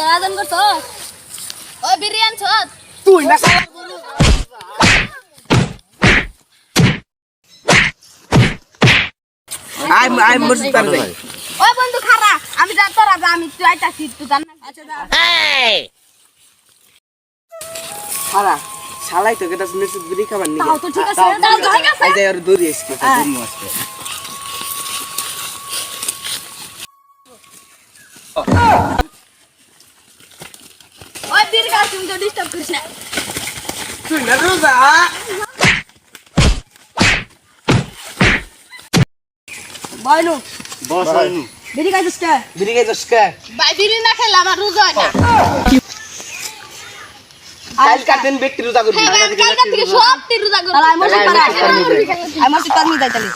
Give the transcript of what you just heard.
তোর আদন করছ? ওই আনছ তুই না আয় আয় মসজিদ পার যাই ওই বন্ধু খারা আমি যা তোরা যা আমি তুই আইতাছি তুই জান না। আচ্ছা যা। সারা শালাই তো কেটা মসজিদ বিড়ি খাবার নি তাও তো ঠিক আছে তাও তো ঠিক আছে। আই আর দৌড়ি আসকে ওই তুমি তো ডিস্টার্ব করিস না তুই না রোজা বয়নু বস হয়নি বিড়ি খাইছিস কে বিড়ি খাইছস কে ভাই বিড়ি না খেলে আমার রোজা হয় না কাল কাটেন ব্যক্তি রোজা করবি হ্যাঁ, কালকে থেকে সব রোজা করব আমি মসজিদ পাড়া আমি মসজিদ পাড়া যাইতালি